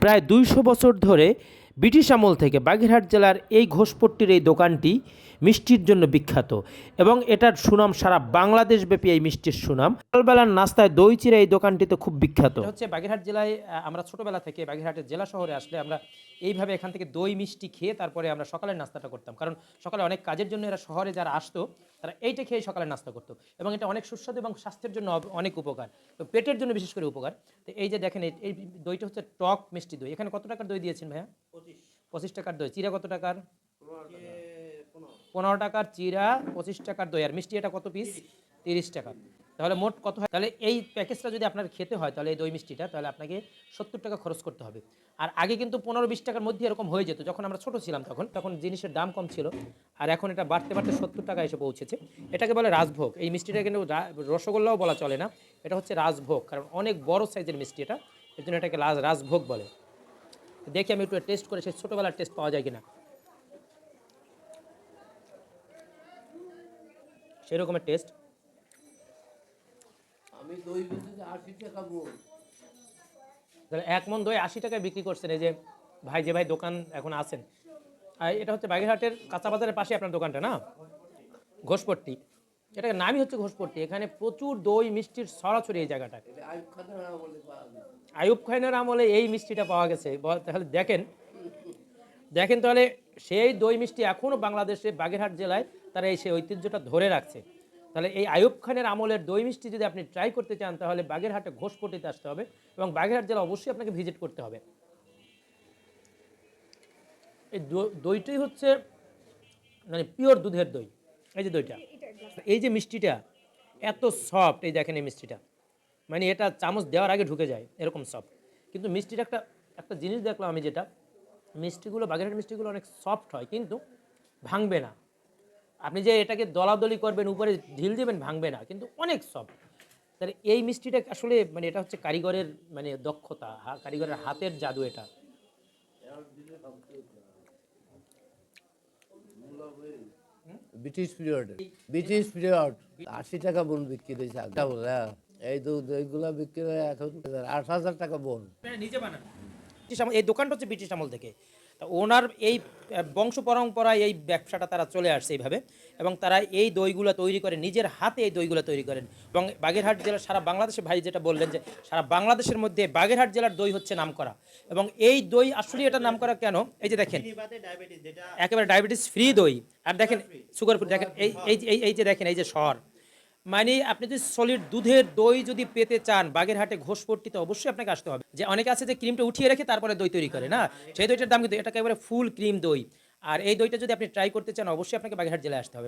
প্রায় দুইশো বছর ধরে ব্রিটিশ আমল থেকে বাগেরহাট জেলার এই ঘোষপট্টির এই দোকানটি মিষ্টির জন্য বিখ্যাত এবং এটার সুনাম সারা বাংলাদেশ ব্যাপী এই মিষ্টির সুনাম। সকালবেলার নাস্তায় দই চিরা এই দোকানটিতে খুব বিখ্যাত। হচ্ছে বাগেরহাট জেলায় আমরা ছোটবেলা থেকে বাগেরহাটের জেলা শহরে আসলে আমরা এইভাবে এখান থেকে দই মিষ্টি খেয়ে তারপরে আমরা সকালের নাস্তাটা করতাম। কারণ সকালে অনেক কাজের জন্য এরা শহরে যারা আসতো তারা এইটা খেয়ে সকালে নাস্তা করতো। এবং এটা অনেক সুস্বাদু এবং স্বাস্থ্যের জন্য অব- অনেক উপকার। তো পেটের জন্য বিশেষ করে উপকার। তো এই যে দেখেন এই- এই দইটা হচ্ছে টক মিষ্টি দই। এখানে কত টাকার দই দিয়েছেন ভাইয়া? পঁচিশ। টাকার দই। চিরা কত টাকার? পনেরো টাকার চিরা, পঁচিশ টাকার দই আর মিষ্টি এটা কত পিস তিরিশ টাকা। তাহলে মোট কত হয়? তাহলে এই প্যাকেজটা যদি আপনার খেতে হয়, তাহলে এই দই মিষ্টিটা, তাহলে আপনাকে সত্তর টাকা খরচ করতে হবে। আর আগে কিন্তু পনেরো বিশ টাকার মধ্যে এরকম হয়ে যেত। যখন আমরা ছোট ছিলাম তখন তখন জিনিসের দাম কম ছিল। আর এখন এটা বাড়তে বাড়তে সত্তর টাকা এসে পৌঁছেছে। এটাকে বলে রাজভোগ। এই মিষ্টিটা কিন্তু রসগোল্লাও বলা চলে না। এটা হচ্ছে রাজভোগ। কারণ অনেক বড় সাইজের মিষ্টি এটা। এর জন্য এটাকে রাজভোগ বলে। দেখি আমি একটু টেস্ট করে সেই ছোটোবেলার টেস্ট পাওয়া যায় কিনা। সেই রকমের টেস্ট আমি দই আশি টাকা তাহলে এক মন দই আশি টাকায় বিক্রি করছেন এই যে ভাই যে ভাই দোকান এখন আছেন। আর এটা হচ্ছে বাগেরহাটের কাঁচা বাজারের পাশে আপনার দোকানটা না? ঘোষপট্টি। এটার নামই হচ্ছে ঘোষপট্টি। এখানে প্রচুর দই মিষ্টির ছড়াছড়ি এই এটা আমলে আয়ুব খানের আমলে এই মিষ্টিটা পাওয়া গেছে। তাহলে দেখেন। দেখেন তাহলে সেই দই মিষ্টি এখনও বাংলাদেশে বাগেরহাট জেলায় তারা এই সেই ঐতিহ্যটা ধরে রাখছে। তাহলে এই আয়ুব খানের আমলের দই মিষ্টি যদি আপনি ট্রাই করতে চান, তাহলে বাগেরহাটে ঘোষপটিতে আসতে হবে এবং বাগেরহাট জেলা অবশ্যই আপনাকে ভিজিট করতে হবে। এই দইটাই হচ্ছে মানে পিওর দুধের দই। এই যে দইটা, এই যে মিষ্টিটা এত সফট এই দেখেন এই মিষ্টিটা। মানে এটা চামচ দেওয়ার আগে ঢুকে যায়, এরকম সফট কিন্তু মিষ্টির একটা একটা জিনিস দেখলাম আমি যেটা, মিষ্টিগুলো, বাগেরহাট মিষ্টিগুলো অনেক সফট হয়, কিন্তু ভাঙবে না। আপনি যে এটাকে দলাদলি করবেন উপরে ঢিল দিবেন ভাঙবে না। কিন্তু অনেক সফট। তাহলে এই মিষ্টিটা আসলে মানে এটা হচ্ছে কারিগরের মানে দক্ষতা কারিগরের হাতের জাদু এটা। ব্রিটিশ পিরিয়ডে ব্রিটিশ পিরিয়ড আশি টাকা বোন বিক্রি হয়েছে বলে হ্যাঁ। এই দুধ এইগুলা বিক্রি হয় এখন। আট হাজার টাকা বোন। নিজে বানান। আমল এই দোকানটা হচ্ছে ব্রিটিশ আমল থেকে। ওনার এই বংশ পরম্পরায় এই ব্যবসাটা তারা চলে আসছে এইভাবে এবং তারা এই দইগুলো তৈরি করে, নিজের হাতে এই দইগুলো তৈরি করেন। এবং বাগেরহাট জেলা সারা বাংলাদেশে ভাই যেটা বললেন যে, সারা বাংলাদেশের মধ্যে বাগেরহাট জেলার দই হচ্ছে নাম করা এবং এই দই আসলে এটা নাম করা কেন? এই যে দেখেন, একেবারে ডায়াবেটিস ফ্রি দই। আর দেখেন সুগার ফ্রি দেখেন, এই এই যে দেখেন, এই যে স্বর মানে আপনি যদি সলিড দুধের দই যদি পেতে চান, বাগেরহাটে ঘোষপট্টিতে অবশ্যই আপনাকে আসতে হবে। যে অনেকে আছে যে ক্রিমটা উঠিয়ে রেখে তারপরে দই তৈরি করে, না? সেই দইটার দাম কিন্তু, এটাকে একেবারে ফুল ক্রিম দই। আর এই দইটা যদি আপনি ট্রাই করতে চান, অবশ্যই আপনাকে বাগেরহাট জেলায় আসতে হবে।